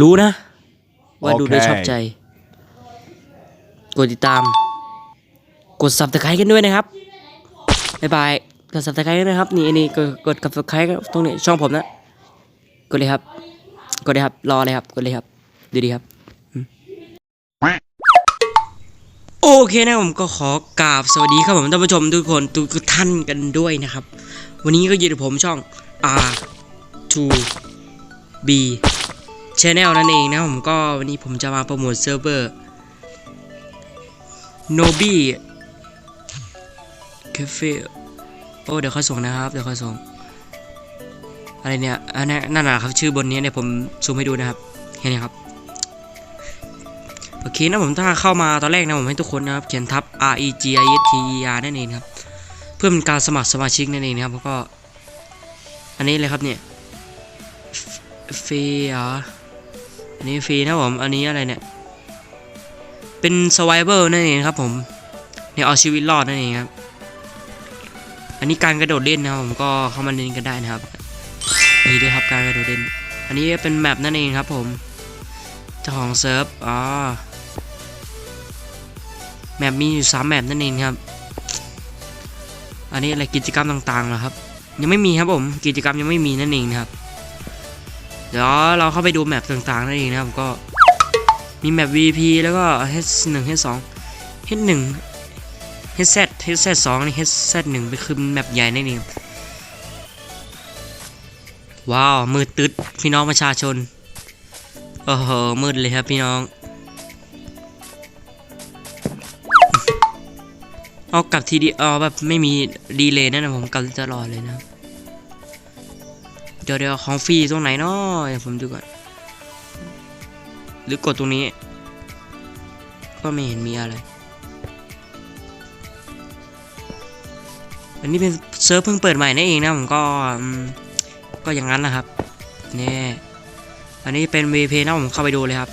รู้นะ ว่าดูได้โอเคชอบใจ กดติดตาม กด subscribe กันด้วยนะครับบ๊ายบายกด subscribe ด้วยนะครับ นี่อันนี้กดกด subscribe ตรงนี้ช่องผมนะ กดเลยครับ กดเลยครับ รอเลยครับ กดเลยครับ ดูดีครับอืมโอเคนะผมก็ขอกราบสวัสดีครับผมท่านผู้ชมทุกคนทุกท่านกันด้วยนะครับ วันนี้ก็อยู่กับผมช่อง R 2 B Channel นั่นเองนะผมก็วันนี้ผมจะมาโปรโมทเซิร์ฟเวอร์ Nobi Cafe โอ้เดี๋ยวเขาส่งนะครับ เดี๋ยวเขาส่ง อะไรเนี่ยอันนั้นนั่นแหละครับ ชื่อบนนี้เนี่ยผมซูมให้ดูนะครับ เห็นไหมครับ โอเคนะผมถ้าเข้ามาตอนแรกนะผมให้ทุกคนนะครับ เขียนทับ R E G I S T E R นั่นเองครับ เพื่อเป็นการสมัครสมาชิกนั่นเองนะครับแล้วก็ อันนี้เลยครับเนี่ยฟรีเหรออั นนี้ฟรีนะผม อันนี้อะไรเนี่ย เป็น survivor นั่นเองครับผมเนี่ยเอาชีวิตรอดนั่นเองครับ อันนี้การกระโดดเล่นนะครับผมก็เข้ามาเล่นกันได้นะครับ นี่ด้วยครับการกระโดดเล่น อันนี้เป็นแมปนั่นเองครับผมเจ้าของเซิร์ฟ อ๋อ แมปมีอยู่สามแมปนั่นเองครับ อันนี้อะไรกิจกรรมต่างๆเหรอครับ ยังไม่มีครับผม กิจกรรมยังไม่มีนั่นเองนะครับ เดี๋ยวเราเข้าไปดูแมปต่างๆนั่นเองนะครับก็มีแมป VP แล้วก็ H1 H2 H1 HZ HZ2 นี่ HZ1 เป็นคือแมปใหญ่นั่นเองว้าว มืดตึ๊ดพี่น้องประชาชนโอ้โหมืดเลยครับพี่น้องเอากลับทีเดียวเอาแบบไม่มีดีเลยนั่นนะผมกลับตลอดเลยนะ เดี๋ยวเดี๋ยวของฟรีตรงไหนเนาะเดี๋ยวผมดูก่อน หรือกดตรงนี้ ก็ไม่เห็นมีอะไร อันนี้เป็นเซิร์ฟเพิ่งเปิดใหม่นั่นเองนะผมก็ก็อย่างนั้นนะครับนี่อันนี้เป็น VP นะผมเข้าไปดูเลยครับ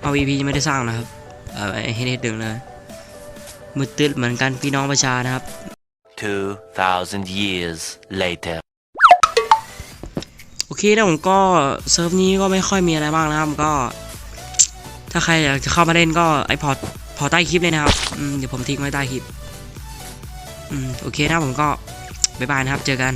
เอา VP ยังไม่ได้สร้างนะครับเออให้เน็ตดึงเลยมืดตึ๊ดเหมือนกันพี่น้องประชานะครับ2,000 years later. โอเคนะผมก็เซิร์ฟนี้ก็ไม่ค่อยมีอะไรบ้างนะครับก็ ถ้าใครอยากจะเข้ามาเล่นก็ไอพอร์ตพอใต้คลิปเลยนะครับเดี๋ยวผมทิ้งไว้ใต้คลิปอืมโอเคนะผมก็บ๊ายบายนะครับ เจอกัน